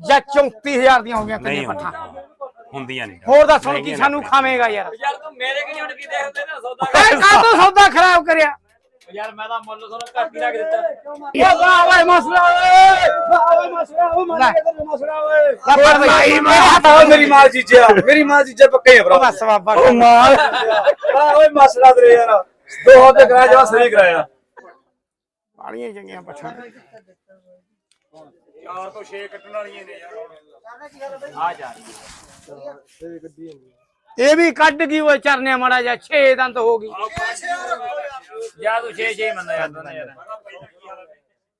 ਜਾਂ 34000 ਦੀਆਂ ਹੋ ਗਈਆਂ ਨਹੀਂ ਪੱਠਾਂ? ਹੁੰਦੀਆਂ। ਹੁੰਦੀਆਂ ਨਹੀਂ। ਹੋਰ ਦੱਸ ਹੁਣ ਕੀ ਮਹਿੰਗੀਆਂ ਸਾਨੂੰ ਖਾਵੇਂਗਾ ਯਾਰ। ਯਾਰ ਤੂੰ ਮੇਰੇ ਕਿ ਨਹੀਂ ਹੁਣ ਕੀ ਦੇਖਦੇ ਨਾ ਸੌਦਾ ਕਾਹਤੋਂ ਸੌਦਾ ਖਰਾਬ ਕਰਿਆ? ਯਾਰ ਮੈਂ ਤਾਂ ਮੁੱਲ ਤੁਹਾਨੂੰ ਘੱਟ ਹੀ ਰੱਖ ਦਿੱਤਾ। ਇਹ ਵਾਹ ਓਏ ਮਸਲਾ ਓਏ। ਵਾਹ ਓਏ ਮਸਲਾ ਓਏ ਮਸਲਾ ਮਸਲਾ ਓਏ ਓਏ ਮੇਰੀ ਮਾਂ ਚੀਜ਼ਾ ਮੇਰੀ ਮਾਂ ਚੀਜ਼ਾ ਪੱਕੇ ਆ ਭਰਾ। ਬਸ ਬਾਬਾ। ਓ ਮਾਂ। ਆ ਓਏ ਮਸਲਾ ਤੇਰੇ ਯਾਰ। ਦੋ ਹਫ਼ਤੇ ਕਰਾਇਆ ਜਵਾ ਸਹੀ ਕਰਾਇਆ। ਬਾਲੀਆਂ ਚੰਗੀਆਂ ਪੱਠਾਂ। ਚਾਰ ਤੋਂ 6 ਕੱਟਣ ਵਾਲੀਆਂ ਨੇ ਯਾਰ। ਆ ਜਾ। ਇਹ ਵੀ ਕੱਢ ਗਈ ਓਏ ਚਰਨਿਆ ਮਾੜਾ ਜਿਹਾ 6 ਦੰਦ ਹੋ ਗਈ। ਯਾਰ ਤੂੰ 6 6 ਮੰਨਦਾ ਯਾਰ ਦੋਨੇ ਯਾਰ।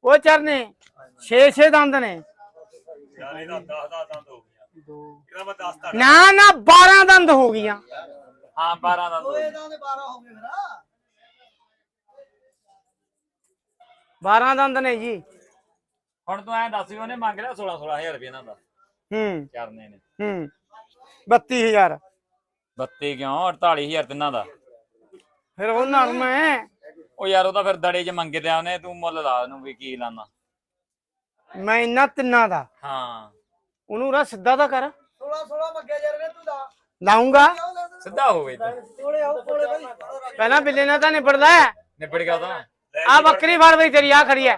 ਉਹ ਚਰਨੇ 6 6 ਦੰਦ ਨੇ। ਯਾਰ ਇਹਦਾ 10 10 ਦੰਦ ਹੋ ਗਿਆ ਇਹਦਾ ਮੈਂ 10 ਤੱਕ ਨਾ ਨਾ 12 ਦੰਦ ਹੋ ਗਈਆਂ। ਹਾਂ 12 ਦਾ ਦੋ 12 ਦੰਦ ਨੇ ਜੀ। ਹੁਣ ਤੂੰ ਐਂ ਦੱਸ ਵੀ ਉਹਨੇ ਮੰਗ ਲਿਆ 16 16000 ਰੁਪਏ ਇਹਨਾਂ ਦਾ। ਹੂੰ। ਚਰਨੇ ਨੇ। ਹੂੰ। 32000 32 ਕਿਉਂ? 48000 ਤਿੰਨਾਂ ਦਾ। ਫਿਰ ਉਹ ਨਰਮ ਹੈ ਉਹ ਯਾਰ ਉਹ ਤਾਂ ਫਿਰ ਦੜੇ 'ਚ ਮੰਗੇ ਤੇ ਉਹਨੇ ਤੂੰ ਮੁੱਲ ਲਾ ਉਹਨੂੰ ਵੀ ਕੀ ਲਾਣਾ ਮੈਂ ਇੰਨਾ ਤਿੰਨਾਂ ਦਾ। ਹਾਂ। ਉਹਨੂੰ ਰਾ ਸਿੱਧਾ ਤਾਂ ਕਰ। 16 16 ਮੰਗਿਆ ਯਾਰ ਨੇ ਤੂੰ ਦਾ ਲਾਉਂਗਾ। ਸਿੱਧਾ ਹੋਵੇ ਤੇ ਕੋਲੇ ਆਓ ਕੋਲੇ ਬਾਈ। ਪਹਿਲਾਂ ਬਿੱਲੇ ਨਾਲ ਤਾਂ ਨਿਬੜਦਾ ਹੈ। ਨਿਬੜ ਗਿਆ ਤਾਂ। ਆ ਬੱਕਰੀ ਫੜ ਬਈ ਤੇਰੀ ਆ ਖੜੀ ਹੈ।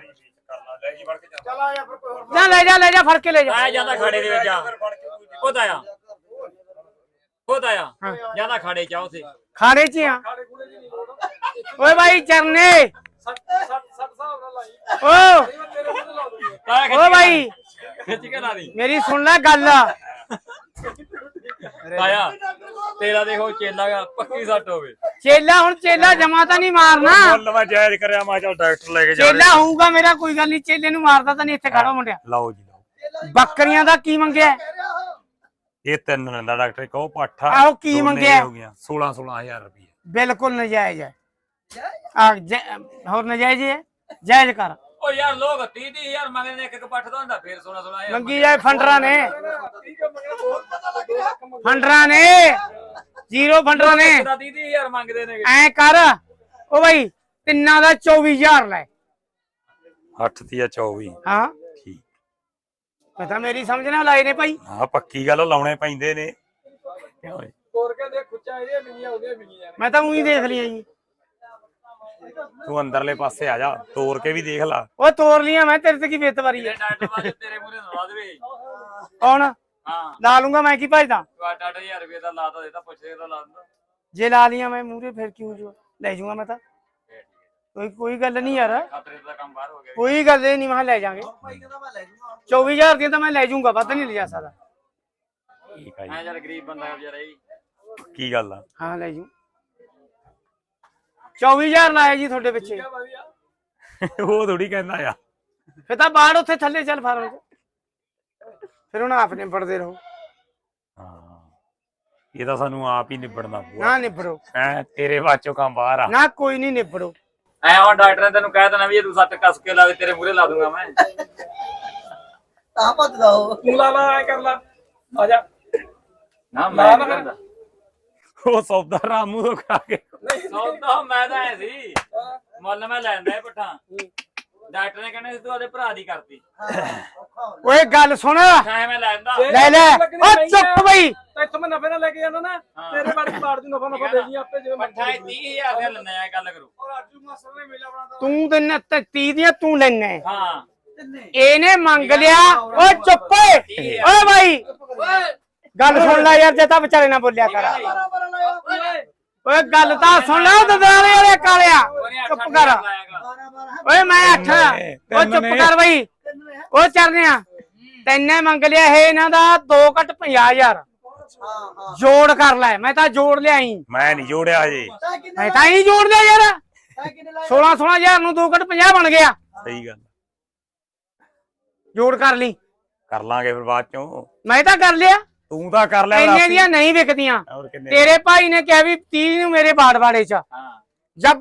ਲੈ ਜੀ ਵੜ ਕੇ ਜਾ। ਚਲ ਆ ਜਾ ਫਿਰ ਕੋਈ ਹੋਰ ਜਾ ਲੈ ਜਾ ਲੈ ਜਾ ਫੜ ਕੇ ਲੈ ਜਾ। ਆ ਜਾਂਦਾ ਖਾੜੇ ਦੇ ਵਿੱਚ ਆ। ਖੁਦ ਆਇਆ। ਖੁਦ ਆਇਆ। ਜਾਂਦਾ ਖਾੜੇ ਚ ਆ ਉਥੇ। ਖਾੜੇ ਚ ਆ। ਓਏ ਭਾਈ ਚਰਨੇ। 60 60 ਹਿਸਾਬ ਨਾਲ ਲਾਈ। ਓ। ਓ ਭਾਈ ਖਿੱਚ ਕੇ ਲਾ ਦੀ। ਮੇਰੀ ਸੁਣ ਲੈ ਗੱਲ। ਤਾਇਆ ਤੇਰਾ ਦੇਖੋ ਚੇਲਾ ਗਾ, ਪੱਕੀ ਸੱਟ ਹੋਵੇ। ਚੇਲਾ ਹੁਣ ਚੇਲਾ ਜਮਾ ਤਾਂ ਨਹੀਂ ਮਾਰਨਾ। ਮੁੱਲ ਮੈਂ ਜਾਇਜ਼ ਕਰਿਆ ਮੈਂ ਚੱਲ ਡਾਕਟਰ ਲੈ ਕੇ ਜਾ ਚੇਲਾ ਹੋਊਗਾ ਮੇਰਾ ਕੋਈ ਗੱਲ ਨਹੀਂ ਚੇਲੇ ਨੂੰ ਮਾਰਦਾ ਤਾਂ ਨਹੀਂ ਇੱਥੇ ਖੜੋ ਮੁੰਡਿਆ। ਲਓ ਜੀ ਲਓ। ਬੱਕਰੀਆਂ ਦਾ ਕੀ ਮੰਗਿਆ? ਇਹ ਤਿੰਨ ਲੈਂਦਾ ਡਾਕਟਰ ਕਹੋ ਪਾਠਾ ਆਹੋ, ਕੀ ਦੋਨੇ ਮੰਗਿਆ? ਹੋ ਗਈਆਂ 16 16000 ਰੁਪਏ ਬਿਲਕੁਲ ਨਜਾਇਜ਼ ਹੈ। ਆ ਹੋਰ ਨਜਾਇਜ਼ ਹੀ ਹੈ? ਜਾਇਜ਼ ਕਰ। ਓ ਯਾਰ ਲੋਕ 30 30000 ਮੰਗਦੇ ਨੇ ਇੱਕ ਇੱਕ ਪੱਠ ਦਾ ਹੁੰਦਾ ਫੇਰ 16 16000 ਮੰਗੀ ਜਾਏ ਫੰਡਰਾਂ ਨੇ। ਠੀਕ ਹੈ ਮੰਗਣਾ ਹੋਰ ਪਤਾ ਲੱਗ ਰਿਹਾ ਫੰਡਰਾਂ ਨੇ ਜੀਰੋ ਫੰਡਰਾਂ ਨੇ। 30 30000 ਮੰਗਦੇ ਨੇ। ਐ ਕਰ ਓ ਭਾਈ ਤਿੰਨਾਂ ਦਾ 24000 ਲੈ। 8 ਤੀਆ 24 ਹਾਂ। ਠੀਕ। ਪਤਾ ਮੇਰੀ ਸਮਝ ਨਾ ਲਾਏ ਨੇ ਭਾਈ। ਹਾਂ ਪੱਕੀ ਗੱਲ ਲਾਉਣੇ ਪੈਂਦੇ ਨੇ? ਹੋਰ ਕਹਿੰਦੇ ਖੁੱਚਾ ਇਹਦੀਆਂ ਮਿੰਗੀਆਂ ਉਹਦੀਆਂ ਮਿੰਗੀਆਂ ਮੈਂ ਤਾਂ ਉਹੀ ਦੇਖ ਲਈਆਂ ਜੀ। ਤੂੰ ਅੰਦਰਲੇ ਪਾਸੇ ਆ ਜਾ ਤੋੜ ਕੇ ਵੀ ਦੇਖ ਲਾ। ਉਹ ਤੋੜ ਲੀਆਂ ਮੈਂ ਤੇਰੇ ਤੇ ਕੀ ਬੇਤਵਾਰੀ ਹੈ ਡਾਕਟਰ ਵਾਲੇ ਤੇਰੇ ਮੂਰੇ ਲਾ ਦੇਵੇ ਕੌਣ? ਹਾਂ। ਲਾ ਲੂੰਗਾ ਮੈਂ ਕੀ ਭਜਦਾ? ਤੂੰ 8-8000 ਰੁਪਏ ਦਾ ਲਾਤਾ ਦੇਤਾ ਪੁੱਛੇ ਦਾ ਲਾ ਦਿੰਦਾ। ਜੇ ਲਾ ਲੀਆਂ ਮੈਂ ਮੂਰੇ ਫਿਰ ਕਿਉਂ ਜੋ? ਲੈ ਜਾਊਂਗਾ ਮੈਂ ਤਾਂ। ਕੋਈ ਕੋਈ ਗੱਲ ਨਹੀਂ ਯਾਰ। ਖਤਰੇ ਦਾ ਕੰਮ ਬਾਹਰ ਹੋ ਗਿਆ। ਕੋਈ ਗੱਲ ਨਹੀਂ ਮੈਂ ਕਿਹਾ ਲੈ ਜਾਾਂਗੇ ਭਾਈ ਕਹਿੰਦਾ ਮੈਂ ਲੈ ਜੂਗਾ। 24000 ਦੀਆਂ ਤਾਂ ਮੈਂ ਲੈ ਜਾਊਂਗਾ ਵੱਧ ਨਹੀਂ ਲਿਜਾ ਸਕਦਾ ਠੀਕ ਆ ਐ ਯਾਰ ਗਰੀਬ ਬੰਦਾ ਹੈ ਵਿਚਾਰਾ ਜੀ ਜੀ। ਕੀ ਗੱਲ ਆ? ਹਾਂ ਲੈ ਜੂ। 24000 ਲਾਇਆ ਜੀ ਤੁਹਾਡੇ ਪਿੱਛੇ। ਉਹ ਥੋੜੀ ਕਹਿੰਦਾ ਆ। ਫਿਰ ਤਾਂ ਬਾਹਰ ਉੱਥੇ ਥੱਲੇ ਚੱਲ ਫਾਰਮ ਚ। ਫਿਰ ਹੁਣ ਆਪ ਨਿਬੜਦੇ ਰਹੋ। ਹਾਂ। ਇਹ ਤਾਂ ਸਾਨੂੰ ਆਪ ਹੀ ਨਿਬੜਨਾ ਪਊਗਾ। ਨਾ ਨਿਬੜੋ। ਐ ਤੇਰੇ ਬਾਚੋਂ ਕੰਮ ਬਾਹਰ ਆ। ਨਾ ਕੋਈ ਨਹੀਂ ਨਿਬੜੋ। ਐ ਹੁਣ ਡਾਕਟਰ ਨੇ ਤੈਨੂੰ ਕਹਿ ਦੇਣਾ ਵੀ ਇਹ ਤੂੰ ਸੱਟ ਕੱਸ ਕੇ ਲਾ ਦੇ ਤੇਰੇ ਮੂਰੇ ਲਾ ਦੂੰਗਾ ਮੈਂ। ਤਾਂ ਭੱਜਦਾ ਉਹ। ਤੂੰ ਲਾ ਲਾ ਐ ਕਰ ਲਾ। ਆ ਜਾ। ਨਾ ਮੈਂ ਕਰਦਾ ਉਹ ਸੌਦਾ ਰਾਮੂ ਤੋਂ ਖਾ ਕੇ ਸੌਦਾ ਮੈਂ ਤਾਂ ਐ ਸੀ। ਮੁੱਲ ਮੈਂ ਲੈਂਦਾ ਇਹ ਪੱਠਾ। ਡਾਕਟਰ ਨੇ ਕਹਿੰਦਾ ਸੀ ਤੂੰ ਉਹਦੇ ਭਰਾ ਦੀ ਕਰਤੀ। ਓਏ ਗੱਲ ਸੁਣ। ਮੈਂ ਲੈਂਦਾ ਲੈ ਲੈ। ਓ ਚੁੱਪ ਬਈ। ਤਾਂ ਇੱਥੋਂ ਮੈਂ ਨਫੇ ਨਾਲ ਲੈ ਕੇ ਜਾਣਾ ਨਾ। ਤੇਰੇ ਬਾਰੇ ਮਾਰ ਦੀ ਨਫਾ ਨਫਾ ਦੇ ਜੀ ਆਪੇ ਜਿਵੇਂ ਪੱਠਾ 30000 ਦੇ। ਲੈਣਾ ਐ ਗੱਲ ਕਰੋ। ਔਰ ਰਾਜੂ ਮਾਸਟਰ ਨੇ ਮੇਲਾ ਬਣਾਤਾ। ਤੂੰ ਤੇ 30 ਦੀਆਂ ਤੂੰ ਲੈਣਾ ਹਾਂ। ਇਹਨੇ ਮੰਗ ਲਿਆ। ਓ ਚੁੱਪ ਓਏ। ਓਏ ਭਾਈ ਗੱਲ ਸੁਣ ਲੈ ਯਾਰ ਜੇ ਤਾਂ ਵਿਚਾਰੇ ਨਾ ਬੋਲਿਆ ਕਰ। ਬਰਾਬਰ ਲਾਇਆ। ਓਏ ਗੱਲ ਤਾਂ ਸੁਣ ਲੈ ਦਦਾਲੇ ਵਾਲੇ ਕਾਲਿਆ। ਚੁੱਪ ਕਰ। ਓਏ ਮੈਂ ਅੱਠ। ਓ ਚੁੱਪ ਕਰ ਬਈ। ਓ ਚਰਨਿਆ ਤੈਨੇ ਮੰਗ ਲਿਆ ਇਹ ਇਹਨਾਂ ਦਾ 2 ਘਟ 50000 ਹਾਂ ਹਾਂ ਜੋੜ ਕਰ ਲੈ ਮੈਂ ਤਾਂ ਜੋੜ ਲਿਆਈ। ਮੈਂ ਨਹੀਂ ਜੋੜਿਆ ਹਜੇ। ਮੈਂ ਤਾਂ ਹੀ ਜੋੜ ਲਿਆ ਯਾਰ। ਤਾਂ ਕਿੰਨੇ ਲਾਇਆ 16 16000 ਨੂੰ 2 ਘਟ 50 ਬਣ ਗਿਆ। ਸਹੀ ਗੱਲ। ਜੋੜ ਕਰ ਲਈ। ਕਰ ਲਾਂਗੇ ਫਿਰ ਬਾਅਦ ਚੋਂ। ਮੈਂ ਤਾਂ ਕਰ ਲਿਆ। ਤੂੰ ਤਾਂ ਕਰ ਲੈ ਇੰਨੇ ਦੀਆਂ ਨਹੀਂ ਵਿਕਦੀਆਂ। ਹੋਰ ਕਿੰਨੇ ਤੇਰੇ ਭਾਈ ਨੇ ਕਿਹਾ ਵੀ 30 ਨੂੰ ਮੇਰੇ ਬਾੜ ਬਾੜੇ ਚ। ਹਾਂ। ਜਦ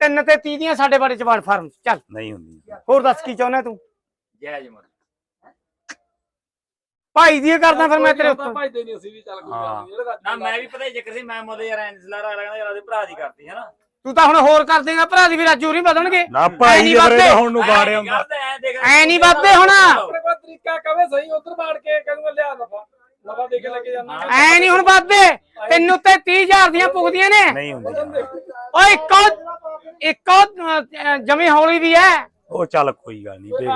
ਤਿੰਨ ਤੇ 30 ਦੀਆਂ ਸਾਡੇ ਬਾੜੇ ਚ ਬਾੜ ਫਾਰਮ ਚ। ਚੱਲ। ਨਹੀਂ ਹੁੰਦੀ। ਹੋਰ ਦੱਸ ਕੀ ਚਾਹੁੰਦਾ ਤੂੰ? ਜੈ ਜਮਰ ਭਾਈ ਦੀ ਕਰਦਾ ਫਿਰ ਮੈਂ ਤੇਰੇ ਉੱਤੇ। ਭਜਦੇ ਨਹੀਂ ਅਸੀਂ ਵੀ ਚੱਲ ਕੋਈ ਗੱਲ ਨਹੀਂ ਨਾ ਮੈਂ ਵੀ ਪਤਾ ਹੀ ਜ਼ਿਕਰ ਸੀ ਮੈਂ ਮੁੱਲ ਯਾਰ ਐਂ ਸਲਾਰਾ ਲੱਗਦਾ ਯਾਰ ਉਹਦੇ ਭਰਾ ਦੀ ਕਰਤੀ ਹੈ ਨਾ ਤੂੰ ਤਾਂ ਹੁਣ ਹੋਰ ਕਰ ਦੇਗਾ ਭਰਾ ਦੀ ਵੀ ਰਾਜੂ ਨਹੀਂ ਵਧਣਗੇ। ਨਾ ਭਾਈ ਜੀ ਹੁਣ ਨੂੰ ਬਾੜੇ ਹੁੰਦਾ ਐ ਨਹੀਂ ਵੱਧਦੇ ਹੁਣ। ਆਪਣੇ ਕੋਲ ਤਰੀਕਾ ਕਵੇ ਸਹੀ ਉਧਰ ਮਾਰ ਕੇ ਕਹਿੰਦਾ ਲਿਆ ਨਫਾ ਨਫਾ ਦੇ ਕੇ ਲੈ ਕੇ ਜਾਣਾ ਐ ਨਹੀਂ ਹੁਣ ਬਾਬੇ ਤੈਨੂੰ ਤੇ 30000 ਦੀਆਂ ਪੁੱਗਦੀਆਂ ਨੇ ਨਹੀਂ ਹੁੰਦੀ ਓਏ ਇੱਕੋ ਇੱਕੋ ਜਮੀ ਹੌਲੀ ਦੀ ਐ ਉਹ ਚੱਲ ਕੋਈ ਗੱਲ ਨਹੀਂ ਦੇਖ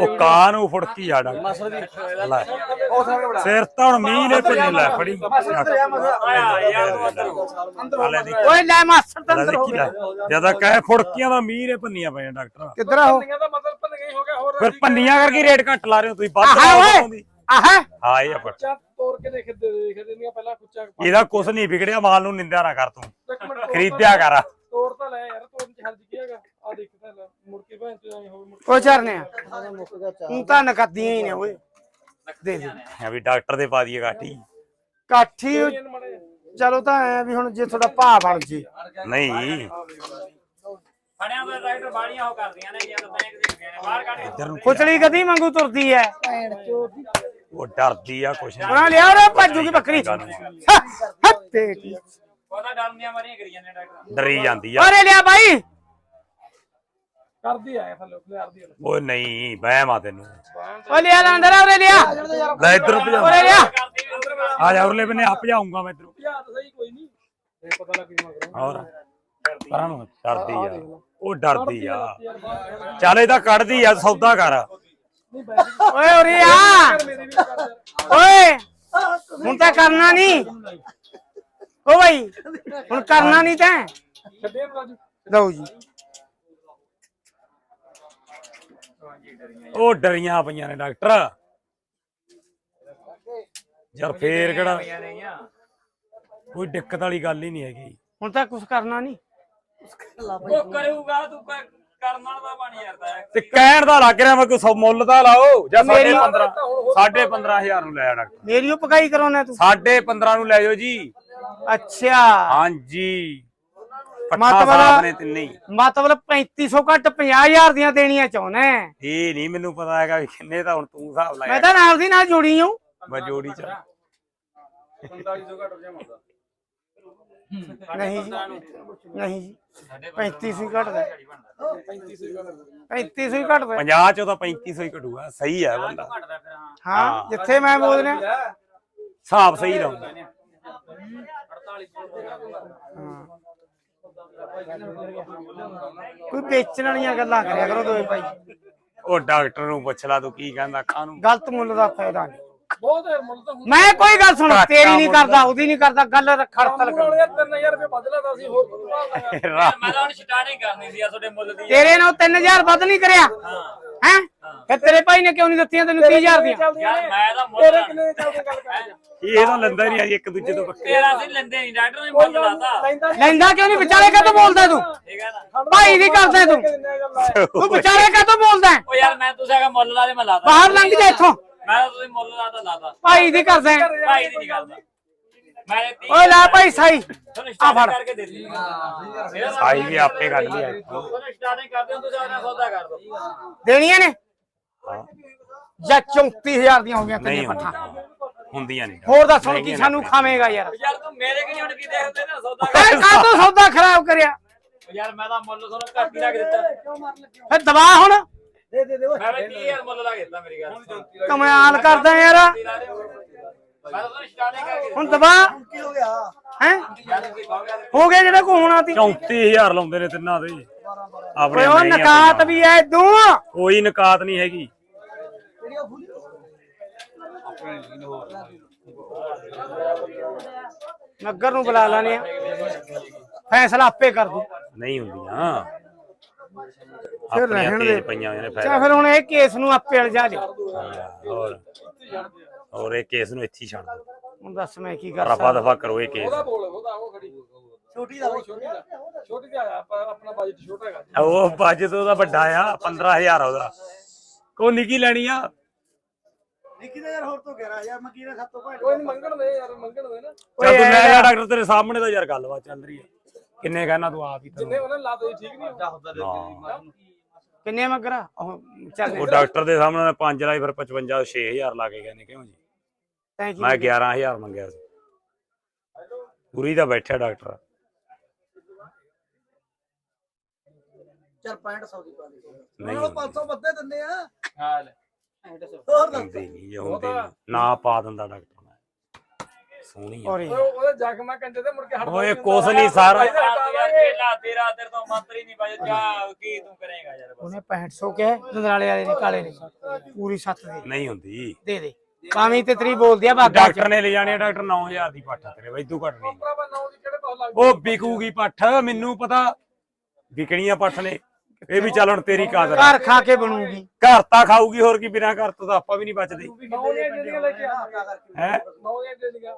ਉਹ ਕਾਂ ਨੂੰ ਫੁੜਕੀ ਆ ਡਾਕਟਰ ਲੈ। ਉਹ ਸਾਰੇ ਤਾਂ ਹੁਣ ਮੀਂਹ ਨੇ ਭੰਨੀ ਲੈ ਫੜੀ ਤੂੰ ਅੰਦਰ ਓਏ ਲੈ ਮਾਸਟਰ ਲੈ ਤੰਦਰ ਹੋ ਗਿਆ ਜ਼ਿਆਦਾ ਕਹੇ ਫੁੜਕੀਆਂ ਦਾ ਮੀਂਹ ਨੇ ਭੰਨੀਆਂ ਪਈਆਂ ਡਾਕਟਰ ਕਿੱਧਰ ਆ ਉਹ ਪੰਨੀਆਂ ਦਾ ਮਤਲਬ ਭੰਨ ਗਈ ਹੋ ਗਿਆ ਹੋਰ ਫਿਰ ਪੰਨੀਆਂ ਕਰਕੇ ਰੇਟ ਘੱਟ ਲਾ ਰਹੇ ਹੋ ਤੁਸੀਂ ਵੱਧ ਆਹਾ। ਲਾਓ ਓਏ ਪਾਉਂਦੀ। ਆਹ ਹਾਂ ਇਹ ਆ ਫਿਰ। ਕੁੱਚਾ ਤੋੜ ਕੇ ਦੇਖ ਦੇ ਦੇਖ ਦਿੰਦੀਆਂ ਪਹਿਲਾਂ ਕੁੱਚਾ ਇਹਦਾ ਕੁਛ ਨਹੀਂ ਵਿਗੜਿਆ ਮਾਲ ਨੂੰ ਨਿੰਦਿਆ ਨਾ ਕਰ ਤੂੰ। ਇੱਕ ਮਿੰਟ ਤੋੜ ਖਰੀਦਿਆ ਕਰ ਤੋੜ ਤਾਂ ਲੈ ਯਾਰ ਤੋੜਨ ਚ ਹਰਜ ਕੀ ਹੈਗਾ। ਆ ਦੇਖ ਤਾਂ ਲੈ ਮੁੜ ਕੇ ਭੈਣ ਤੇ ਆਏ ਹੋਵੇ ਮੁੜ ਕੋਈ ਚਰਨੇ ਆ। ਤੂੰ ਤਾਂ ਨਕਦੀਆਂ ਹੀ ਨੇ ਓਏ। ਦੇ ਦੇ ਆ ਵੀ ਡਾਕਟਰ ਦੇ ਪਾ ਦਈਏ ਗਾਠੀ ਕਾਠੀ ਕੇ ਇਹਨੂੰ ਮਾੜਾ ਜਿਹਾ। ਚਲੋ ਤਾਂ ਐ ਵੀ ਹੁਣ ਜੇ ਤੁਹਾਡਾ ਭਾ ਬਣ ਜੇ। ਨਹੀਂ। ਫੜਿਆਂ ਤੋਂ ਡਾਕਟਰ ਬਾੜੀਆਂ ਉਹ ਕਰਦੀਆਂ ਨੇ ਜਾਂ ਬੈਂਕ ਦੇ ਨੇ ਬਾਹਰ ਕੱਢ ਕੇ ਇੱਧਰ ਨੂੰ ਕਦੀ ਮੰਗੂ ਤੁਰਦੀ ਐ? ਉਹ ਡਰਦੀ ਆ ਕੁਛ ਉਹਨਾਂ ਲਿਆ ਉਹ ਭੱਜੂਗੀ ਬੱਕਰੀ ਹੱਤੇ ਕੀ। ਉਹਦਾ ਡਰਨੀਆਂ ਮਾਰੀਆਂ ਕਰੀਆਂ ਨੇ ਡਾਕਟਰ। ਡਰੀ ਜਾਂਦੀ ਆ। ਓਰੇ ਲਿਆ ਬਾਈ। ਕਰਦੀ ਆਏ ਥੱਲੇ ਲਿਆਰਦੀ ਉਹ ਨਹੀਂ ਵਹਿਮ ਆ ਤੈਨੂੰ। ਓ ਲਿਆ ਲੰਦਰ ਓਰੇ ਲਿਆ। ਲੈ ਇੱਧਰ ਭਜਾ। ਓਰੇ ਲਿਆ। ਆ ਜਾ ਉਰਲੇ ਬੰਨੇ ਆ ਭਜਾਉਂਗਾ ਮੈਂ ਤੈਨੂੰ ਯਾਰ ਸਹੀ ਕੋਈ ਨਹੀਂ। ਇਹ ਪਤਾ ਲੱਗ ਮਗਰੋਂ ਹੋਰ। ਪਰਾਂ ਨੂੰ ਡਰਦੀ ਆ। ਉਹ ਡਰਦੀ ਆ। ਚੱਲ ਇਹਦਾ ਕੱਢਦੀ ਆ ਸੌਦਾ ਕਰ। ਨਹੀਂ ਓਏ ਆ। ਯਾਰ ਓਏ ਹੁਣ ਤਾਂ ਕਰਨਾ ਨਹੀਂ। ਓ ਬਾਈ ਹੁਣ ਕਰਨਾ ਨਹੀਂ ਤੈਂ। ਲਓ ਜੀ। ਉਹ ਡਰੀਆਂ ਪਈਆਂ ਨੇ ਡਾਕਟਰ। ਯਾਰ ਫੇਰ ਕਿਹੜਾ? ਕੋਈ ਦਿੱਕਤ ਵਾਲੀ ਗੱਲ ਹੀ ਨਹੀਂ ਹੈਗੀ। ਹੁਣ ਤਾਂ ਕੁਝ ਕਰਨਾ ਨਹੀਂ। ਉਹ ਕਰੂਗਾ ਤੂੰ ਕਰਨ ਵਾਲਾ ਤਾਂ ਬਣ ਤਾਂ ਤੇ ਕਹਿਣ ਦਾ ਲੱਗ ਰਿਹਾ ਮੈਂ ਕੋਈ ਸੌ ਮੁੱਲ ਦਾ ਲਾਓ ਜਾਂ ਸਾਡੇ ਮੇਰੀ- 15 ਸਾਢੇ 15000 ਨੂੰ ਲੈ ਆ ਡਾਕਟਰ ਮੇਰੀ ਉਹ ਪਕਾਈ ਕਰਾਉਣਾ ਤੂੰ? ਸਾਢੇ 15 ਨੂੰ ਲੈ ਜਾਓ ਜੀ। ਅੱਛਾ। ਹਾਂਜੀ। ਮਤਲਬ- ਮਤਲਬ 3500 ਘੱਟ 50000 ਦੀਆਂ ਦੇਣੀਆਂ ਚਾਹੁੰਦਾ। ਇਹ ਨਹੀਂ ਮੈਨੂੰ ਪਤਾ ਹੈਗਾ ਵੀ ਕਿੰਨੇ ਤਾਂ ਹੁਣ ਤੂੰ ਹਿਸਾਬ ਮੈਂ ਲਾਇਆ ਤਾਂ ਨਾਲ ਦੀ ਨਾਲ ਜੁੜੀ ਹਾਂ ਮੈਂ ਜੋੜੀ ਚ 4500 ਘੱਟ ਜਾ ਮਰਦਾ ਨਹੀਂ ਜੀ ਨਹੀਂ ਜੀ 3500 ਹੀ ਘਟਦਾ। 3500 ਘੱਟ 3500 ਹੀ ਘਟਦਾ। 50 ਚੋਂ ਤਾਂ 3500 ਹੀ ਘਟੂਗਾ ਸਹੀ ਹੈ ਬੰਦਾ। ਘਟਦਾ ਫਿਰ ਹਾਂ। ਹਾਂ ਜਿੱਥੇ ਮੈਂ ਬੋਲ ਰਿਹਾ। ਹਿਸਾਬ ਸਹੀ ਲਾਉਂਦਾ ਕੋਈ ਵੇਚਣ ਵਾਲੀਆਂ ਗੱਲਾਂ ਕਰਿਆ ਕਰੋ ਦੋਵੇਂ ਭਾਈ। ਉਹ ਡਾਕਟਰ ਨੂੰ ਪੁੱਛ ਲਾ ਤੂੰ ਕੀ ਕਹਿੰਦਾ ਕਾਹਨੂੰ ਗਲਤ ਮੁੱਲ ਦਾ ਫਾਇਦਾ ਨਹੀਂ। ਬਹੁਤ ਹੈ ਮੁੱਲ ਤਾਂ ਹੁਣ ਮੈਂ ਕੋਈ ਗੱਲ ਸੁਣ ਤੇਰੀ ਨਹੀਂ ਮੁੱਲ ਕਰਦਾ ਉਹਦੀ ਨਹੀਂ ਕਰਦਾ ਗੱਲ ਖੜਤਲ ਮੂਲ ਕਰ ਵਾਲੇ 3000 ਰੁਪਏ ਬਦਲਾ ਤਾਂ ਅਸੀਂ ਹੋਰ ਬਦਲਾ ਲਾਂਗੇ ਯਾਰ ਮੈਂ ਤਾਂ ਹੁਣ ਸਟਾਰਟਿੰਗ ਕਰਨੀ ਸੀ ਆ ਤੁਹਾਡੇ ਮੁੱਲ ਦੀ। ਤੇਰੇ ਨਾਲ 3000 ਵੱਧ ਨਹੀਂ ਕਰਿਆ। ਹੈ। ਫਿਰ ਤੇਰੇ ਭਾਈ ਨੇ ਕਿਉਂ ਨਹੀਂ ਦਿੱਤੀਆਂ ਤੈਨੂੰ 30000 ਦੀਆਂ? ਯਾਰ ਮੈਂ ਤਾਂ ਮੁੱਲ ਤੇਰੇ ਕਿੰਨੇ ਚੱਲਦੇ ਗੱਲ ਕਰ ਇਹ ਤਾਂ ਲੈਂਦਾ ਨਹੀਂ ਇੱਕ ਦੂਜੇ ਤੋਂ ਬੱਕੇ ਤੇਰਾ ਸੀ ਲੈਂਦੇ ਨਹੀਂ ਡਾਕਟਰ ਨੇ ਮੁੱਲ ਲਾਤਾ। ਲੈਂਦਾ ਲੈਂਦਾ ਕਿਉਂ ਨਹੀਂ ਵਿਚਾਰੇ ਕਾ ਬੋਲਦਾ ਤੂੰ? ਭਾਈ ਦੀ ਕਰਦਾ ਤੂੰ। ਤੂੰ ਵਿਚਾਰੇ ਕਾ ਬੋਲਦਾ? ਉਹ ਯਾਰ ਮੈਂ ਤੁਸੀਂ ਹੈਗਾ ਮੁੱਲ ਲਾ ਦੇ ਮੈਂ ਲਾਤਾ ਬਾਹਰ ਲੰਘ ਜਾ ਇੱਥੋਂ। ਮੈਂ ਤਾਂ ਤੁਸੀਂ ਮੁੱਲ ਲਾਤਾ ਲਾਤਾ। ਭਾਈ ਦੀ ਕਰਦਾ ਹੈ। ਭਾਈ ਦੀ ਨਹੀਂ ਕਰਦਾ ਮੈਂ 30 ਓਏ ਲੈ ਭਾਈ ਸਾਈ ਤੁਹਾਨੂੰ ਆ ਫੜ। ਸਟਾਰਟਿੰਗ ਕਰਕੇ ਦੇ ਦਿੱਤੀ। ਸਾਈ ਵੀ ਆਪੇ ਕੱਢ ਲਿਆ। ਤੁਹਾਨੂੰ ਸਟਾਰਟਿੰਗ ਕਰਦੇ ਹੋ ਤੁਸੀਂ ਆਪਣਾ ਸੌਦਾ ਕਰ ਦੋ ਦੇਣੀਆਂ ਨੇ? ਜਾਂ 34000 ਦੀਆਂ ਹੋ ਗਈਆਂ ਨਹੀਂ ਕਿੰਨੇ ਪੱਠਾ? ਹੁੰਦੀਆਂ ਨਹੀਂ। ਹੋਰ ਦੱਸ ਹੁਣ ਕੀ ਸਾਨੂੰ ਖਾਵੇਂਗਾ ਯਾਰ। ਯਾਰ ਤੂੰ ਮੇਰੇ ਕਿ ਹੁਣ ਕੀ ਦੇਖਦੇ ਨਾ ਸੌਦਾ ਐ ਕਾ ਤੂੰ ਸੌਦਾ ਖਰਾਬ ਕਰਿਆ? ਯਾਰ ਮੈਂ ਤਾਂ ਮੁੱਲ ਤੁਹਾਨੂੰ ਘੱਟ ਹੀ ਲਾ ਕੇ ਦਿੱਤਾ। ਫਿਰ ਦਬਾ ਹੁਣ। ਦੇ ਦੇ ਦੇ ਮੈਂ ਵੀ 30000 ਮੁੱਲ ਲਾ ਕੇ ਦਿੱਤਾ ਮੇਰੀ ਗੱਲ ਕਮਾਲ ਕਰਦਾ ਯਾਰ। ਮੈਂ ਤਾਂ ਤੁਹਾਨੂੰ ਸਟਾਰਟਿੰਗ ਕਰਕੇ ਹੁਣ ਦਬਾ। ਕੀ ਹੋ ਗਿਆ? ਹੈ? ਯਾਰ ਗਿਆ ਜਿਹੜਾ ਕੋ ਹੋਣਾ ਸੀ। 34000 ਲਾਉਂਦੇ ਨੇ ਤਿੰਨਾਂ ਦੇ। ਆਪਣੇ ਓਏ ਉਹ ਨਹੀਂ ਨਕਾਤ। ਵੀ ਐ ਦੂੰ ਕੋਈ ਨਕਾਤ ਨਹੀਂ ਹੈਗੀ। ਨਗਰ ਨੂੰ ਬੁਲਾ ਲਾਨੇ ਆ। ਫੈਸਲਾ ਆਪੇ ਕਰ ਦੂ। ਨਹੀਂ ਹੁੰਦੀਆਂ। ਫਿਰ ਰਹਿਣ ਤੇਜ਼ ਦੇ। ਪਈਆਂ ਹੋਈਆਂ ਨੇ ਚਾ ਫਾਇਦਾ ਫਿਰ ਹੁਣ ਇਹ ਕੇਸ ਨੂੰ ਆਪੇ ਅਲਝਾ ਦੇ। ਹੋਰ। ਹੋਰ ਇਹ ਕੇਸ ਨੂੰ ਇੱਥੇ ਹੀ ਛੱਡ ਦਿਓ ਹੁਣ ਦੱਸ ਮੈਂ ਕੀ ਕਰ ਰਫਾ ਦਫਾ ਕਰੋ ਇਹ ਕੇਸ। ਉਹਦਾ ਬੋਲ ਉਹਦਾ ਉਹ ਖੜੀ। ਛੋਟੀ ਦਾ ਛੋਟੀ ਦਾ। ਛੋਟੀ ਦਾ ਆਪਾਂ- ਆਪਣਾ ਬਜਟ ਛੋਟਾ ਹੈਗਾ ਉਹ ਬਜਟ ਉਹਦਾ ਵੱਡਾ ਆ 15000 ਉਹਦਾ। ਕੋ ਨਿੱਕੀ ਲੈਣੀ ਆ? ਨਿੱਕੀ ਦਾ ਯਾਰ ਹੋਰ ਤੋਂ 11000 ਮੈਂ ਕੀ ਨਾ ਸੱਤੋਂ ਭਾਈ। ਕੋਈ ਨੀ ਮੰਗਣ ਦੇ ਯਾਰ ਮੰਗਣ ਦੇ ਨਾ। ਚੱਲ ਤੂੰ ਲੈ ਜਾ ਡਾਕਟਰ ਤੇਰੇ ਸਾਹਮਣੇ ਤਾਂ ਯਾਰ ਗੱਲਬਾਤ ਚੱਲ ਰਹੀ ਹੈ ਕਿੰਨੇ ਕਹਿਣਾ ਤੂੰ ਆਪ ਹੀ ਜਿੰਨੇ ਤੈਨੂੰ ਉਹਨਾਂ ਲਾ ਦੋ ਠੀਕ ਨਹੀਂ ਹਾਂ। ਕਿੰਨੇ ਮਗਰਾ? ਉਹ ਚੱਲ। ਉਹ ਡਾਕਟਰ ਦੇ ਸਾਹਮਣੇ ਉਹਨੇ 5 ਲਾਈ ਫਿਰ 55 6000 ਲਾ ਕੇ ਕਹਿੰਦੇ ਕਿਉਂ ਜੀ? ਤੈਂ ਕੀ ਮੈਂ 11000 ਮੰਗਿਆ ਸੀ। ਪੂਰੀ ਦਾ ਬੈਠਿਆ ਡਾਕਟਰ। ਚੱਲ 6500 ਦੀ ਪਾ ਦੇ। ਨਹੀਂ ਉਹਨਾਂ 500 ਬੱਦੇ ਦਿੰਦੇ ਆ। ਹਾਂ ਲੈ। ਹੋਰ ਦੱਸ। ਹੁੰਦੀ ਨਹੀਂ ਹੁੰਦੀ ਨੀ। ਨਾ ਪਾ ਦਿੰਦਾ ਡਾਕਟਰ। ਸੋਹਣੀ ਆ। ਇਹ। ਉਹਦੇ ਜ਼ਖਮਾਂ ਕੰਜੇ ਤੇ ਮੁੜ ਕੇ ਹਟ ਓਏ ਕੁਛ ਨਹੀਂ ਸਰ ਤੇਰਾ ਤੇਰਾ ਤੇਰੇ ਤੋਂ ਮੰਤਰੀ ਨਹੀਂ ਬਾਜ ਜਾ ਕੀ ਤੂੰ ਕਰੇਗਾ ਯਾਰ ਬਸ। ਉਹਨੇ 6500 ਕਿਹਾ ਦੰਦਰਾਲੇ ਵਾਲੇ ਨੇ ਕਾਲੇ ਨੇ। ਪੂਰੀ ਸੱਤ ਦੇ। ਨਹੀਂ ਹੁੰਦੀ। ਦੇ ਦੇ। ਕਾਵੀ ਤੇ ਤਰੀ ਬੋਲਦੀ ਆ ਬਾਗਾ ਡਾਕਟਰ ਨੇ ਲੈ ਜਾਣੀ ਡਾਕਟਰ 9000 ਦੀ ਪੱਠ ਤੇਰੇ ਬਈ ਤੂੰ ਘਟ ਨਹੀਂ। ਭਰਾਵਾ ਨੌ ਦੀ ਕਿਹੜੇ ਪਾਸ ਲੱਗ ਉਹ ਵਿਕੂਗੀ ਪੱਠ ਮੈਨੂੰ ਪਤਾ। ਵਿਕਣੀਆਂ ਪੱਠ ਨੇ। ਇਹ ਵੀ ਚੱਲ ਹੁਣ ਤੇਰੀ ਕਾਦਰ ਆ। ਘਰ ਖਾ ਕੇ ਬਣੂਗੀ। ਘਰ ਤਾਂ ਖਾਊਗੀ ਹੋਰ ਕੀ ਬਿਨਾਂ ਘਰ ਤੋਂ ਤਾਂ ਆਪਾਂ ਵੀ ਨਹੀਂ ਬਚਦੇ। ਨੌ ਦੀਆਂ ਜਿਹੜੀਆਂ ਲੈ ਕੇ ਆ। ਹੈ? ਨੌ ਦੀਆਂ ਜਿਹੜੀਆਂ।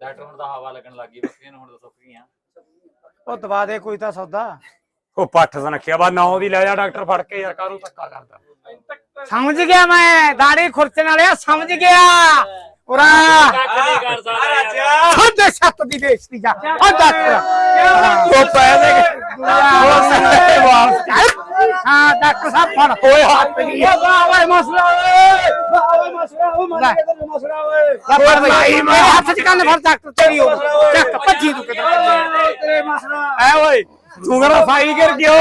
ਡਾਕਟਰ ਹੁਣ ਤਾਂ ਹਵਾ ਲੱਗਣ ਲੱਗੀ ਬੱਕਰੀਆਂ ਨੂੰ ਹੁਣ ਤਾਂ ਸੁੱਕ ਗਈਆਂ। ਉਹ ਦਵਾ ਦੇ ਕੋਈ ਤਾਂ ਸੌਦਾ। ਉਹ ਪੱਠ ਸੁਨੱਖਿਆ ਬਾ 9 ਦੀ ਲੈ ਜਾ ਡਾਕਟਰ ਫੜ ਕੇ। ਯਾਰ ਕਾਹਨੂੰ ਧੱਕਾ ਕਰਦਾ। ਸਮਝ ਗਿਆ ਮੈਂ ਦਾੜੀ ਖੁਰਚਣ ਵਾਲਿਆ ਸਮਝ ਗਿਆ। ਉਰਾ। ਕੱਖ ਨਹੀਂ ਕਰ ਸਕਦਾ ਸਾਡੇ ਸੱਤ ਦੀ ਬੇਇੱਜ਼ਤੀ ਜਾ। ਉਹ ਡਾਕਟਰ ਉਹ ਪੈ ਦੇ ਉਹ ਵਾਪਸ ਹਾਂ ਡਾਕਟਰ ਸਾਹਿਬ ਫੜ ਓਏ ਹੱਥ ਨਹੀਂ ਓਏ ਮਸਲਾ ਓਏ। ਓਏ ਮਸਲਾ ਤੈਨੂੰ ਮਸਲਾ ਓਏ। ਲੈ ਫੜ ਬਈ। ਮੇਰੇ ਹੱਥ ਚ ਕੰਨ ਫੜ ਡਾਕਟਰ ਤੇਰੀ ਹੋ ਚੱਕ ਭੱਜੀ ਤੂੰ ਕਿਤੇ ਤੇਰੇ ਮਸਲਾ। ਐ ਓਏ ਤੂੰ ਕਿਹੜਾ ਸਾਈ ਕਰ ਗਿਆ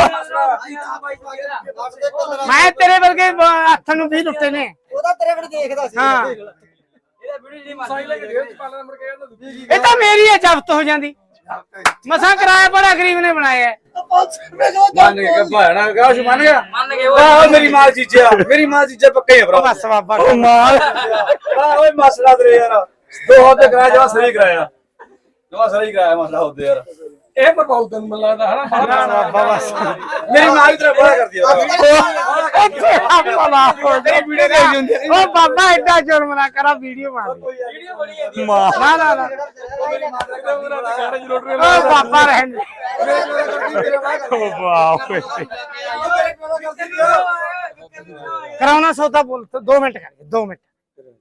ਮੈਂ ਤੇਰੇ ਵਰਗੇ ਹੱਥ ਨੂੰ ਵੀ ਲੁੱਟੇ ਨੇ। ਉਹਦਾ ਤੇਰੇ ਕੋਲ ਦੇਖਦਾ ਸੀ। ਹਾਂ। ਇਹ ਤਾਂ ਮੇਰੀ ਹੈ ਜ਼ਬਤ ਹੋ ਜਾਂਦੀ। ਮਸਾਂ ਕਿਰਾਇਆ ਬੜਾ ਗਰੀਬ ਨੇ ਬਣਾਇਆ। ਹੈ। ਮੰਨ ਗਿਆ ਭਾਣਾ ਗਾਸ਼ ਮੰਨ ਗਿਆ। ਮੰਨ ਗਿਆ ਵਾਹ ਮੇਰੀ ਮਾਂ ਚੀਜ਼ਾ ਮੇਰੀ ਮਾਂ ਚੀਜ਼ਾ ਪੱਕੇ ਆ ਭਰਾ ਬਸ ਬਾਬਾ ਉਹ ਮਾਲ ਵਾਹ ਓਏ ਮਸਲਾ ਤੇਰੇ ਯਾਰ ਦੋ ਹੱਥ ਕਰਾਇਆ ਜਵਾ ਸਹੀ ਕਰਾਇਆ। ਜਵਾ ਸਹੀ ਕਰਾਇਆ ਮਸਲਾ ਹੁੰਦੇ ਯਾਰ। ਇਹ ਪਰਪਾਉ ਤੈਨੂੰ ਮੈਨੂੰ ਲੱਗਦਾ ਹਨਾ? ਨਾ ਨਾ ਬਾਬਾ ਬਸ ਮੇਰੀ ਮਾਂ ਵੀ ਤੇਰਾ ਬੜਾ ਕਰਦੀ ਆ। ਇੱਥੇ ਆਪਾਂ ਲਾ ਤੇਰੀ ਵੀਡੀਓ ਦੇਖ ਜਾਂਦੇ ਉਹ ਬਾਬਾ ਐਡਾ ਜੁਰਮ ਨਾ ਕਰਾ ਵੀਡੀਓ ਬਣਾ ਦੇ। ਵੀਡੀਓ ਬਣੀ ਹੈ ਮਾਂ। ਨਾ ਨਾ ਨਾ। ਉਹ ਬਾਬਾ ਰਹਿਣ ਦੇ। ਉਹ ਵਾਹ ਓਏ ਕਰਾਉਣਾ ਸੌਦਾ ਬੋਲ 2 ਮਿੰਟ ਕਰ 2 ਮਿੰਟ।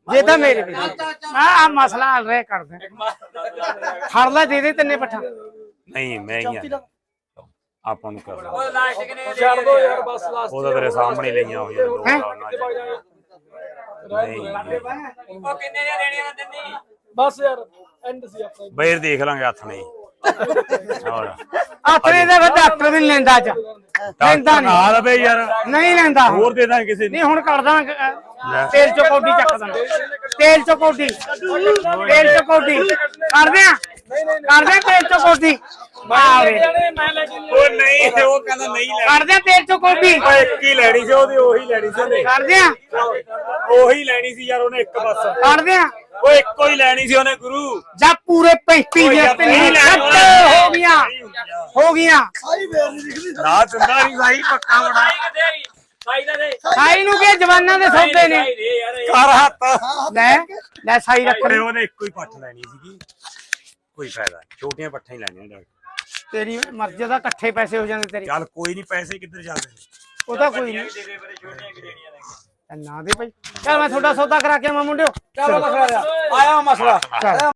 ਜੇ ਤਾਂ ਮੇਰੇ ਵੀ। ਆ ਆ ਮਸਲਾ ਹੱਲ ਰਹਿ ਕਰ ਦੇ ਫੜ ਲੈ ਦੇ ਦੇ ਤਿੰਨੇ ਪੱਠਾ। ਨਹੀਂ ਮੈਂ ਹੀ ਆ। ਆਪਾਂ ਨੂੰ ਕਰ ਦੇ ਛੱਡ ਦੋ ਯਾਰ ਬਸ ਲਾਸਟ ਉਹਦਾ ਤੇਰੇ ਸਾਹਮਣੇ ਹੀ ਲਈਆਂ ਹੋਈਆਂ ਦੋ ਨਾਲ। ਨਹੀਂ ਉਹ ਕਿੰਨੇ ਦੀਆਂ ਦੇਣੀਆਂ ਨੇ ਦਿੰਦੀ ਬਸ ਯਾਰ ਐਂਡ ਸੀ ਆਪਣਾ ਬੇਰ ਦੇਖ ਲਾਂਗੇ ਹੱਥ ਨਹੀਂ। ਹੋਰ। ਆਥਰੇ ਦਾ ਫਿਰ ਡਾਕਟਰ ਵੀ ਨੀ ਲੈਂਦਾ ਅੱਜ। ਲੈਂਦਾ ਨਹੀਂ ਨਾਲ ਬਈ ਯਾਰ। ਨਹੀਂ ਲੈਂਦਾ। ਹੋਰ ਦੇ ਦਾਂ ਕਿਸੇ ਨੂੰ। ਨਹੀਂ ਹੁਣ ਕੱਢਦਾ ਤੇਲ ਚੋਂ ਕੌਡੀ ਚੱਕ ਦਾਂ ਤੇਲ ਚੋਂ ਕੌਡੀ। ਤੇਲ ਚੋਂ ਕੌਡੀ। ਕਰਦੇ ਆ। ਕਰਦੇ ਆ ਤੇਲ ਚੋਂ ਕੌਡੀ ਆਵੇ ਮੈਂ ਲੈ ਕੇ ਉਹ ਨਹੀਂ ਉਹ ਕਹਿੰਦਾ ਨਹੀਂ ਲੈ ਕਰਦੇ ਆ ਤੇਲ ਚੋਂ ਕੌਡੀ ਓਏ ਇੱਕ ਹੀ ਲੈਣੀ ਸੀ ਉਹਦੀ ਉਹੀ ਲੈਣੀ ਸੀ ਉਹਨੇ। ਕਰਦੇ ਆ? ਉਹੀ ਲੈਣੀ ਸੀ ਯਾਰ ਉਹਨੇ ਇੱਕ ਬਸ। ਕਰਦੇ ਆ? ਓਏ ਇੱਕੋ ਹੀ ਲੈਣੀ ਸੀ ਉਹਨੇ ਗੁਰੂ। ਜਾਂ ਪੂਰੇ 35 ਓਏ ਦੇ ਯਾਰ ਤੇ ਨਹੀਂ ਨਹੀਂ ਲੈਣੀ। ਸੱਤ ਹੋ ਗਈਆਂ। ਹੋ ਗਈਆਂ। ਸਾਈ ਵੇਰ ਨਹੀਂ ਦਿਖਦੀ। ਨਾ ਚੰਦਾ ਨਹੀਂ ਸਾਈ ਪੱਕਾ ਬਣਾ ਸਾਈ ਕਿੱਥੇ ਆਈ? ਸਾਈ ਦਾ ਦੇ। ਸਾਈ ਨੂੰ ਕੀ ਜਵਾਨਾਂ ਦੇ ਸੌਦੇ ਨੇ। ਕਰ ਹੱਥ। ਲੈ ਲੈ ਸਾਈ ਰੱਖ ਤੇ ਲਈ ਉਹਨੇ ਇੱਕੋ ਹੀ ਪੱਠ ਲੈਣੀ ਸੀਗੀ। ਕੋਈ ਫਾਇਦਾ। ਛੋਟੀਆਂ ਪੱਠਾਂ ਹੀ ਲੈਣੀਆਂ ਡਾਕਟਰ। ਤੇਰੀ ਮਰਜ਼ੀ ਦਾ ਇਕੱਠੇ ਪੈਸੇ ਹੋ ਜਾਂਦੇ ਤੇਰੇ। ਚੱਲ ਕੋਈ ਨਹੀਂ ਪੈਸੇ ਕਿੱਧਰ ਜਾਂਦੇ ਨੇ? ਉਹ ਤਾਂ ਕੋਈ ਨਹੀਂ ਵੀ ਦੇ ਦੇ ਪਰ ਛੋਟੀਆਂ ਕੀ ਦੇਣੀਆਂ ਨੇ ਨਾ ਦੇ ਭਾਈ। ਚੱਲ ਮੈਂ ਤੁਹਾਡਾ ਸੌਦਾ ਕਰਾ ਕੇ ਆਵਾਂ ਮੁੰਡਿਓ। ਚੱਲ ਆਇਆ ਮਸਲਾ। ਚੱਲ।